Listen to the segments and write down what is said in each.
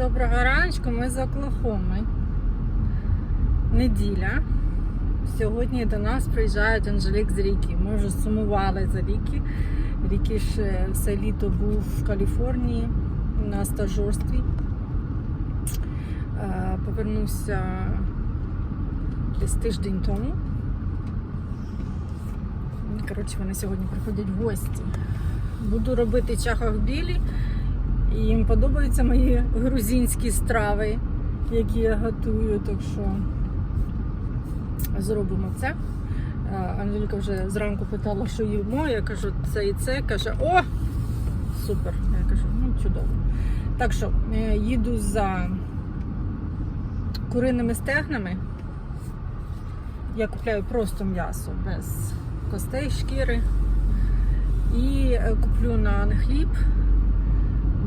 доброго раночку. Ми з Оклахоми. Неділя. Сьогодні до нас приїжджають Анжелік з Рікі. Ми вже сумували за Рікі. Рікі ж все літо був в Каліфорнії на стажерстві. Е, Повернувся десь тиждень тому. Коротше, вони сьогодні приходять в гості. Буду робити чахах білі. І їм подобаються мої грузинські страви, які я готую. Так що зробимо це. Е, Анжеліка вже зранку питала, що їмо. Я кажу, це і це. Каже, о! Супер! Я кажу, ну чудово. Так що е, їду за куриними стегнами. Я купляю просто м'ясо без костей, шкіри. І е, куплю на хліб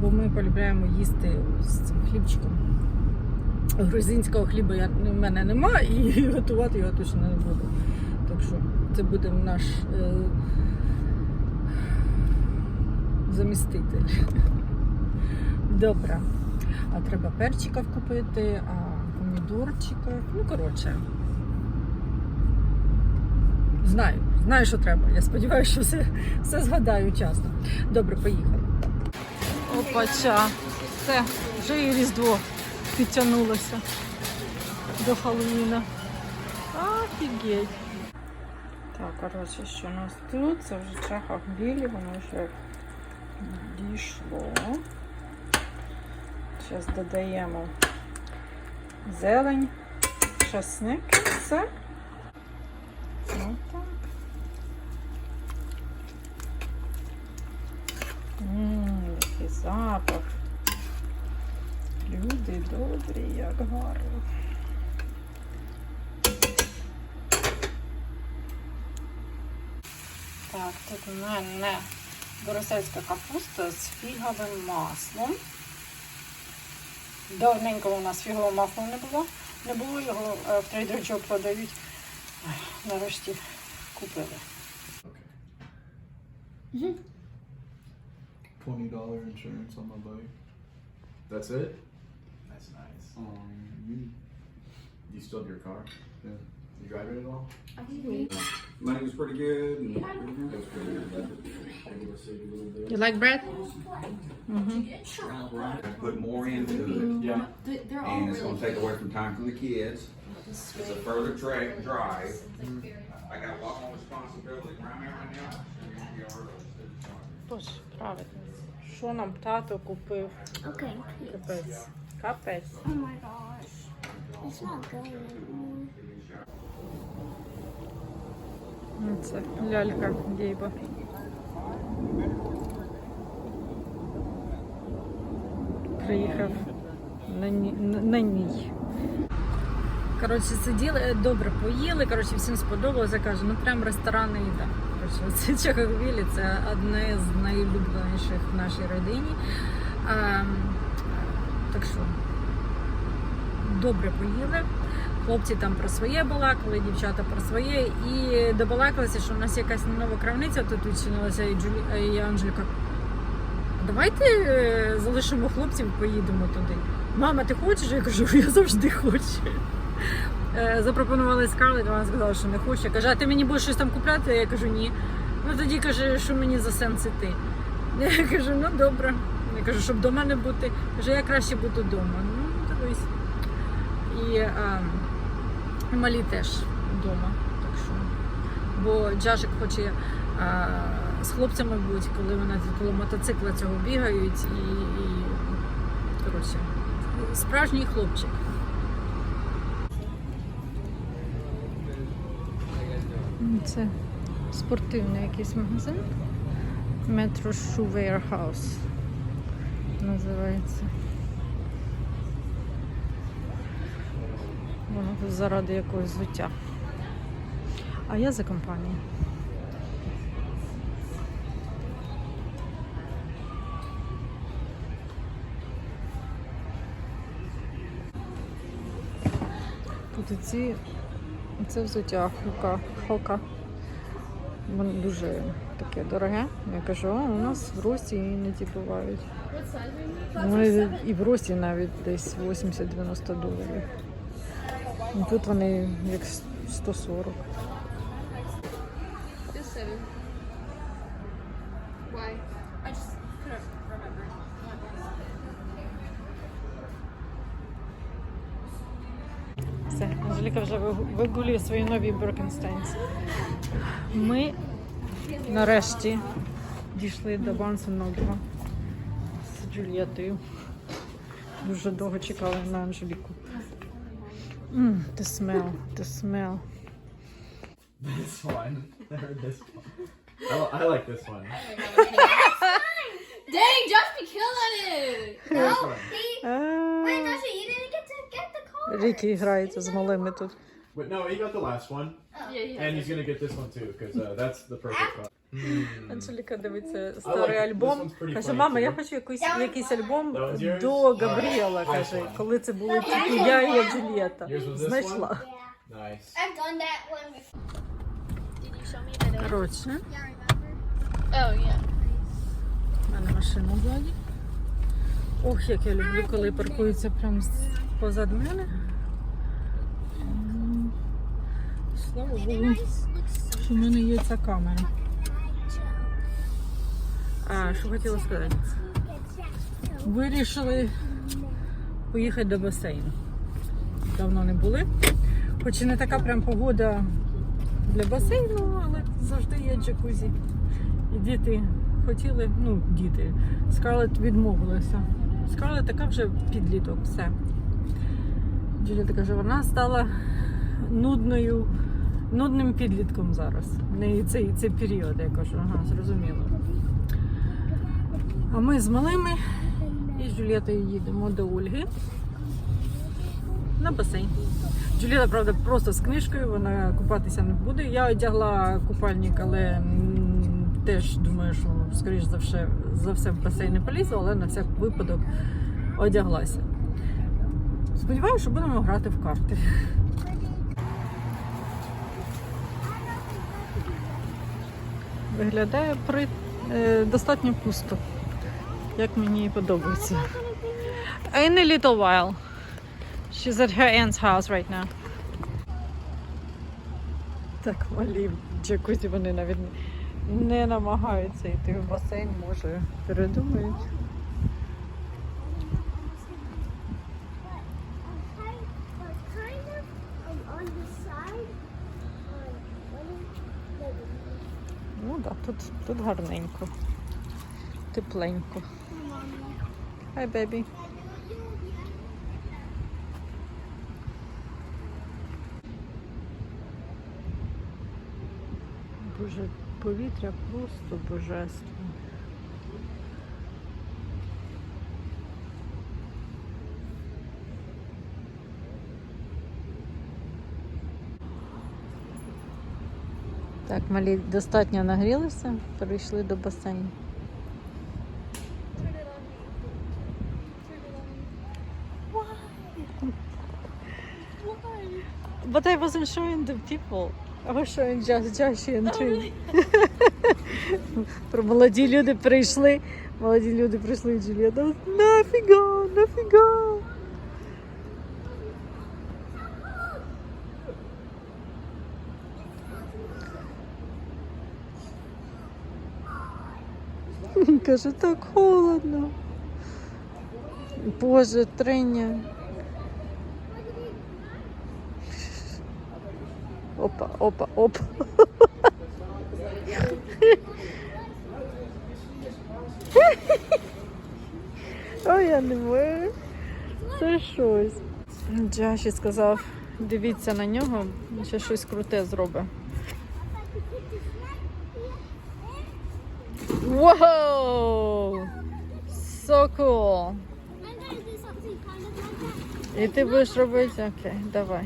бо ми полюбляємо їсти з цим хлібчиком. Грузинського хліба я, в мене нема і готувати його точно не буду. Так що це буде наш е, заміститель. Добре. А треба перчиків купити, а помідорчиків. Ну, коротше. Знаю, знаю, що треба. Я сподіваюся, що все, все згадаю часто. Добре, поїхали. Опача. Все, вже і Різдво підтягнулося до Халлоуіна. Офігеть. Так, коротше, що у нас тут? Це вже чахах білі, воно вже дійшло. Зараз додаємо зелень, часник, все. Отак. Запах. Люди добрі, як гарно. Так, тут у мене борисецька капуста з фіговим маслом. Давненько у нас фігового масла не було. Не було його е, в Joe продають. Нарешті купили. Twenty dollar insurance on my bike. That's it? That's nice. Um, you, You still have your car? yeah. You drive it at all? Money was pretty good. And it was pretty good. Able to save a little bit? You like bread? I put more into it, Yeah. and it's gonna take away from time from the kids. It's a further trek drive. I got a lot more responsibility around there right now. Тож, правильно. Що нам тато купив? Okay. Капець. Капець. Oh my gosh. It's not going anymore. Ну, Це лялька Гейба. Приїхав на, ні- на, на ній. Коротше, сиділи, е, добре поїли, коротше, всім сподобалося. Я кажу, ну прям ресторанна їда. Коротше, це Чеховілі, це одне з найулюбленіших в нашій родині. А, так що, добре поїли. Хлопці там про своє балакали, дівчата про своє. І добалакалися, що в нас якась нова крамниця тут відчинилася, і, Джулі... і Анжеліка. Давайте е, залишимо хлопців, поїдемо туди. Мама, ти хочеш? Я кажу, я завжди хочу. Е, Запропонували Скарлетт, вона сказала, що не хоче. Каже, а ти мені будеш щось там купляти? Я кажу, ні. Ну тоді каже, що мені за сенс іти. Я кажу, ну добре. Я кажу, щоб вдома не бути. Каже, я краще буду вдома. Ну, дивись. І а, малі теж вдома. Так що. Бо Джашик хоче а, з хлопцями бути, коли вони коло мотоцикла цього бігають і, і коротше, справжній хлопчик. Це спортивний якийсь магазин. Metro Shoe Warehouse називається. Воно заради якогось взуття. А я за компанію. Тут ці це взуття хука, Хока. Воно дуже таке дороге. Я кажу, а у нас в Росії іноді бувають. Вони і в Росі навіть десь 80-90 доларів. Ну, Тут вони як 140. Анжеліка вже вигу- вигулює свої нові Birkensteins. Ми нарешті дійшли до Барнса Ногіва з Джульєтою. Дуже довго чекали на Анжеліку. Mm, the smell, the smell. This one. or this one. I, li- I like this one. Dang, be killing it! This one. Wait, Dasha, you didn't get to get the car. Рікі грається з малими тут. But no, he got the last one, Yeah, yeah. and he's gonna get this one too, because uh, that's the perfect one. Mm. Анжеліка дивиться like старий it. альбом. This one's pretty Каже, funny мама, я too. хочу якийсь, якийсь альбом That was yours? до Габріела, каже, коли це були тільки я і я Джульєта. Yours was this Знайшла. Nice. I've done that one before. Did you show me today? Коротше, Yeah, remember? Oh, yeah. в мене машина ззаді. Ох, як я люблю, коли паркуються прямо з- позаду мене. Слава Богу, що в мене є ця камера. А, що хотіла сказати? Вирішили поїхати до басейну. Давно не були. Хоч і не така прям погода для басейну, але завжди є джакузі. І діти хотіли, ну, діти. Скарлет відмовилася. Скарлет така вже підліток, все. Джуліта каже, вона стала нудною, нудним підлітком зараз. В неї цей, цей період, я кажу, ага, зрозуміло. А ми з малими і з Джулієтою їдемо до Ольги на басейн. Джуліта, правда, просто з книжкою, вона купатися не буде. Я одягла купальник, але теж думаю, що скоріш за все, за все в басейн не полізу, але на всяк випадок одяглася. Сподіваюся, що будемо грати в карти. Виглядає при... е, достатньо пусто, як мені і подобається. In a little while. She's at her aunt's house right now. Так, малі в джакузі вони навіть не- не намагаються йти в басейн, може передумають. Okay, but kind of um, on the side. Um, let me, let me, Ну так, да, тут, тут гарненько. Тепленько. Хай, бебі. Боже, повітря просто божественне. Так, малі достатньо нагрілися, перейшли до басейну. But I wasn't showing the people. I was showing just Joshie and Trina. Про молоді люди прийшли. Молоді люди прийшли і Джулієта. Нафіга, нафіга. Каже, так холодно. Боже, Триня. Опа, опа, опа. Ой, я не можу. Це щось. Джаші сказав, дивіться на нього, ще щось круте зробить. Вау! So cool! I'm gonna do something kind of like that. І ти будеш робити? Окей, давай.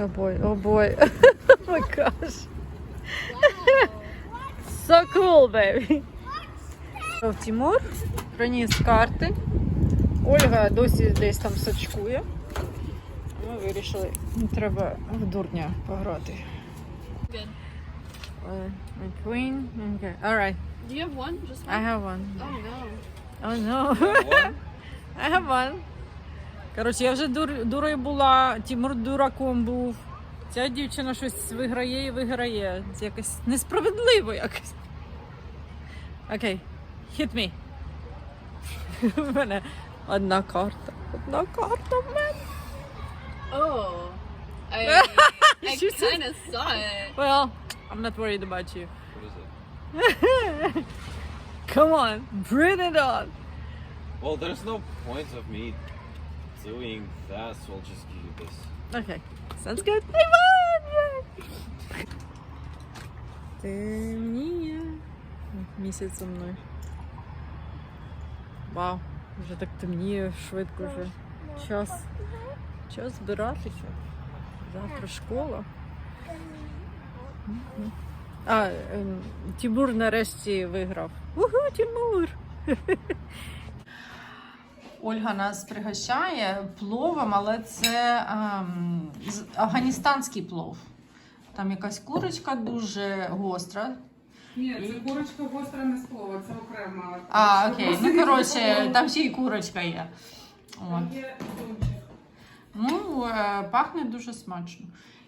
О бой, о бой. Oh my gosh. So cool, baby. Тимур приніс карти. Ольга досі десь там сачкує. Ми вирішили, треба в дурня пограти. Good. Е, McQueen. Okay. All right. Do you have one? Just one? I have one. Oh no. Oh no. I have one. Коротше, я вже дур, дурою була, Тимур дураком був. Ця дівчина щось виграє і виграє. Це якось несправедливо якось. Окей, hit me. У мене одна карта. Одна карта в мене. Oh. I, I She said- kind of saw it. Well, I'm not worried about you. What is it? Come on, bring it on. Well, there's no point of me doing that, so I'll just give you this. Okay, sounds good. Won! Темніє. Місяць зі мною. Вау, вже так темніє швидко вже. Час. Час збиратися. Завтра школа. А, ем, Тимур нарешті виграв. Угу, Тимур! Ольга нас пригощає пловом, але це ем, афганістанський плов. Там якась курочка дуже гостра. Ні, це курочка гостра не слово, це окремо. А, окей. Ну, коротше, там ще й курочка є. От. Ну, е, пахне дуже смачно.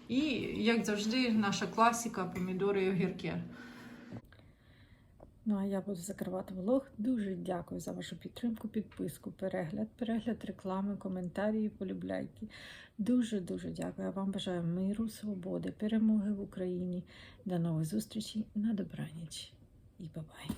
І, як завжди, наша класика помідори і огірки. Ну, а я буду закривати влог. Дуже дякую за вашу підтримку, підписку, перегляд, перегляд реклами, коментарі, полюбляйки. Дуже-дуже дякую. Я вам бажаю миру, свободи, перемоги в Україні. До нових зустрічей на добраніч. І бабай.